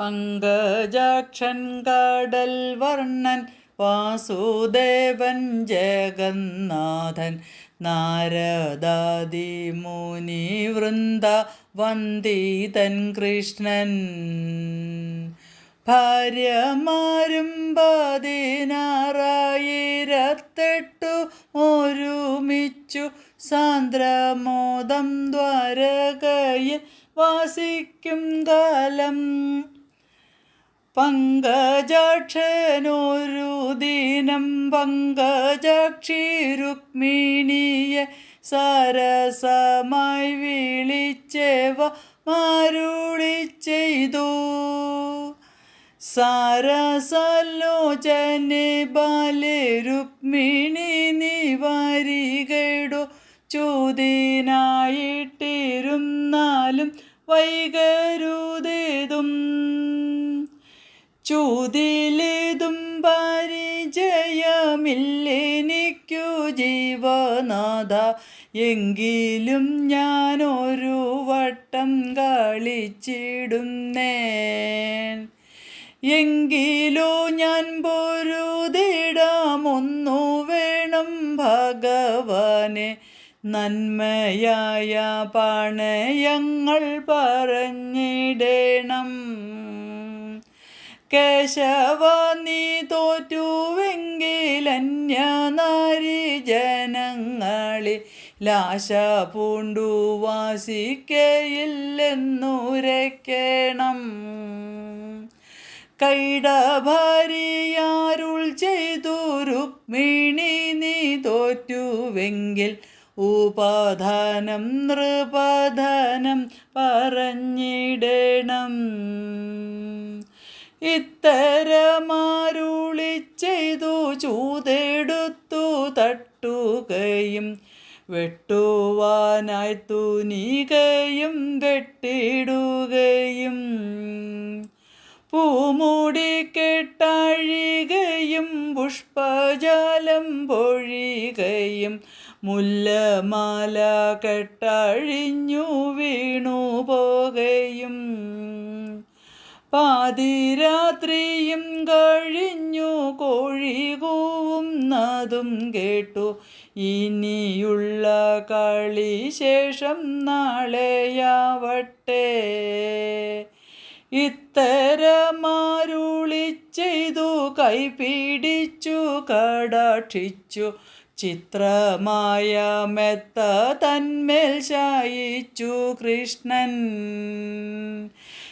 പങ്കജാക്ഷൻ കടൽ വർണൻ വാസുദേവൻ ജഗന്നാഥൻ നാരദാദി മുനി വൃന്ദ വന്ദിതൻ കൃഷ്ണൻ. ഭാര്യമാരും പതിനാറായിരത്തെട്ടു ഒരുമിച്ചു സാന്ദ്രമോദം ദ്വാരകയിൽ വാസിക്കും കാലം. പങ്കജാക്ഷനൊരു ദിനം പങ്കജാക്ഷി രുക്മിണിയെ സരസമായി വിളിച്ചേവ മാരുളി ചെയ്തു. സാരസലോചനെ ബാലെ രുക്മിണി നിവാരികടോ ചൂതിനായിട്ടിരുന്നാലും വൈകരുതേതും. ചൂതിലേതും പരിചയമില്ലെനിക്കു ജീവനാഥ. എങ്കിലും ഞാനൊരു വട്ടം കളിച്ചിടുന്നേൻ. എങ്കിലോ ഞാൻ പൊരുതിടാമൊന്നു വേണം ഭഗവാനെ. നന്മയായ പണയങ്ങൾ പറഞ്ഞിടണം. കേശവ നീ തോറ്റുവെങ്കിലന്യനാരി ജനങ്ങളിൽ ലാശ പൂണ്ടു വാസിക്കയില്ലെന്നുരയ്ക്കണം. കൈടഭാരിയാരുൾ ചെയ്തു രുക്മിണി നീ തോറ്റുവെങ്കിൽ ഉപാധാനം നൃപധനം പറഞ്ഞിടണം ചെയ്തു ചൂതെടുത്തു തട്ടുകയും വെട്ടുവാനായി തുനികയും വെട്ടിടുകയും പൂമുടി കെട്ടഴികയും പുഷ്പജാലം പൊഴികയും മുല്ലമാല കെട്ടഴിഞ്ഞു വീണു പോകുകയും പാതിരാത്രിയും കഴിഞ്ഞു കോഴി കൂവുന്നതും കേട്ടു. ഇനിയുള്ള കളി ശേഷം നാളെയാവട്ടെ. ഇത്തരമാരുളി ചെയ്തു കൈപിടിച്ചു കടാക്ഷിച്ചു. ചിത്രമായ മെത്ത തന്മേൽ ശായിച്ചു കൃഷ്ണൻ.